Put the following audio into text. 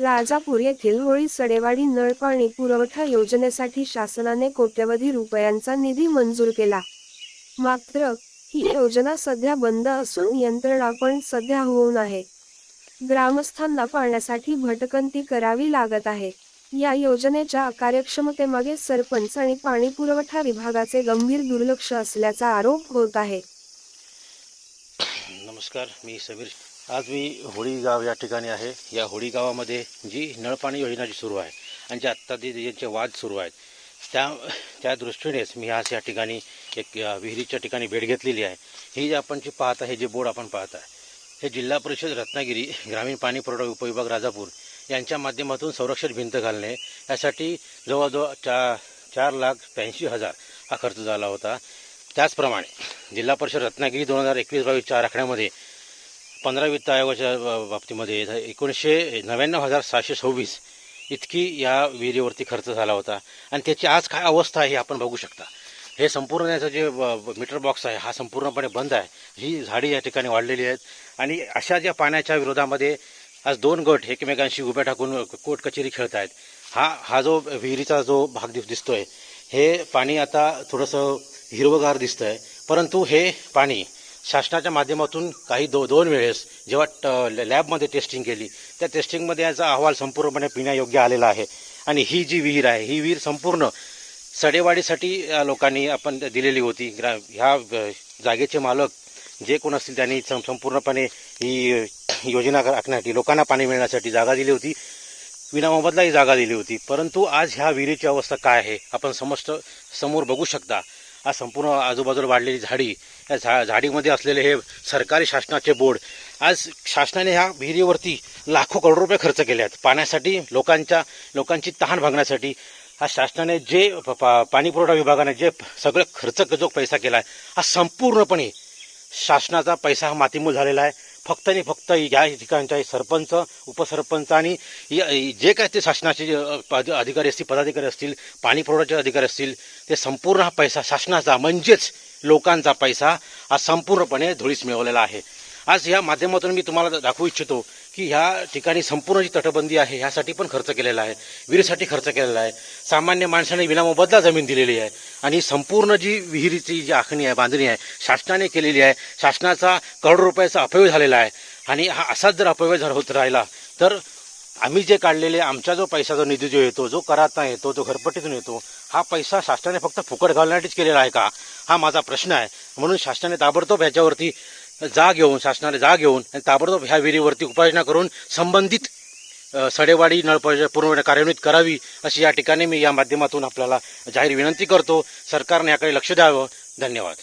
राजापूर येथील होळी सडेवाडी नळपाणी पुरवठा योजनेसाठी शासनाने कोट्यवधी रुपयांचा निधी मंजूर केला. मात्र ही योजना सध्या बंद असून यंत्रणा पण सध्या होऊन आहे. ग्रामस्थांना पाण्यासाठी भटकंती करावी लागत आहे. या योजनेच्या अकार्यक्षमतेमागे सरपंच आणि पाणी पुरवठा विभागाचे गंभीर दुर्लक्ष असल्याचा आरोप होत आहे. नमस्कार मी समीर आज मी होळी गाव या ठिकाणी आहे. या होळी गावामध्ये जी नळपाणी योजना जी सुरू आहे आणि जे आत्ता जे ज्यांचे वाद सुरू आहेत त्या त्या दृष्टीनेच मी आज या ठिकाणी एक विहिरीच्या ठिकाणी भेट घेतलेली आहे. ही जे आपण जी पाहत आहे जे बोर्ड आपण पाहत आहे हे जिल्हा परिषद रत्नागिरी ग्रामीण पाणी पुरवठा उपविभाग राजापूर यांच्या माध्यमातून संरक्षण भिंत घालणे यासाठी जवळजवळ चा चार लाख त्र्याऐंशी हजार हा खर्च झाला होता. त्याचप्रमाणे जिल्हा परिषद रत्नागिरी दोन हजार एकवीस बावीसच्या आराखड्यामध्ये पंधरा वित्त आयोगाच्या बाबतीमध्ये एकोणीसशे नव्याण्णव हजार सहाशे सव्वीस इतकी या विहिरीवरती खर्च झाला होता. आणि त्याची आज काय अवस्था आहे हे आपण बघू शकता. हे संपूर्ण याचं जे ब- मीटर बॉक्स आहे हा संपूर्णपणे बंद आहे. ही झाडी या ठिकाणी वाढलेली आहेत. आणि अशा ज्या पाण्याच्या विरोधामध्ये आज दोन गट एकमेकांशी उभ्या टाकून कोर्ट कचेरी खेळत आहेत हा हा जो विहिरीचा जो भाग दिस दिसतोय हे पाणी आता थोडंसं हिरवगार आहे परंतु हे पाणी शासनाच्या माध्यमातून काही दो दोन वेळेस जेव्हा ट- लॅबमध्ये टेस्टिंग केली त्या टेस्टिंगमध्ये याचा अहवाल संपूर्णपणे पिण्यायोग्य आलेला आहे. आणि ही जी विहीर आहे ही विहीर संपूर्ण सडेवाडीसाठी लोकांनी आपण दिलेली होती. ग्रा ह्या जागेचे मालक जे कोण असतील त्यांनी संपूर्णपणे ही योजना आखण्यासाठी लोकांना पाणी मिळण्यासाठी जागा दिली होती. विनामोबदला ही जागा दिली होती. परंतु आज ह्या विहिरीची अवस्था काय आहे आपण समस्त समोर बघू शकता. आज संपूर्ण आजूबाजूला वाढलेली झाडी या झा झाडीमध्ये असलेले हे सरकारी शासनाचे बोर्ड आज शासनाने ह्या विहिरीवरती लाखो करोड रुपये खर्च केले आहेत. पाण्यासाठी लोकांच्या लोकांची तहान भागण्यासाठी हा शासनाने जे प- पा- विभागाने जे सगळं खर्च जो पैसा केला आहे हा संपूर्णपणे शासनाचा पैसा हा मातीमूल झालेला आहे. फक्त आणि फक्त या ठिकाणच्या सरपंच उपसरपंच आणि जे काय ते शासनाचे जे, पद- अधिकारी असतील पदाधिकारी असतील पाणी पुरवठ्याचे अधिकारी असतील ते संपूर्ण हा पैसा शासनाचा म्हणजेच लोकांचा पैसा हा संपूर्णपणे धुळीस मिळवलेला आहे. आज या माध्यमातून मी तुम्हाला दाखवू इच्छितो की ह्या ठिकाणी संपूर्ण जी तटबंदी आहे ह्यासाठी पण खर्च केलेला आहे विहिरीसाठी खर्च केलेला आहे. सामान्य माणसाने विनामोबदला जमीन दिलेली आहे. आणि संपूर्ण जी विहिरीची जी आखणी आहे बांधणी आहे शासनाने केलेली आहे. शासनाचा करोड रुपयाचा अपव्यय झालेला आहे. आणि हा असाच जर अपव्यय जर होत राहिला तर आम्ही जे काढलेले आमचा जो पैसा जो निधी जो येतो जो करातनं येतो जो घरपट्टीतून येतो हा पैसा शासनाने फक्त फुकट घालण्यासाठीच केलेला आहे का? हा माझा प्रश्न आहे. म्हणून शासनाने ताबडतोब ह्याच्यावरती जा घेऊन शासनाने जा घेऊन आणि ताबडतोब ह्या विहिरीवरती उपाययोजना करून संबंधित सडेवाडी नळ पूर्ण कार्यान्वित करावी अशी या ठिकाणी मी या माध्यमातून आपल्याला जाहीर विनंती करतो. सरकारने याकडे लक्ष द्यावं. धन्यवाद.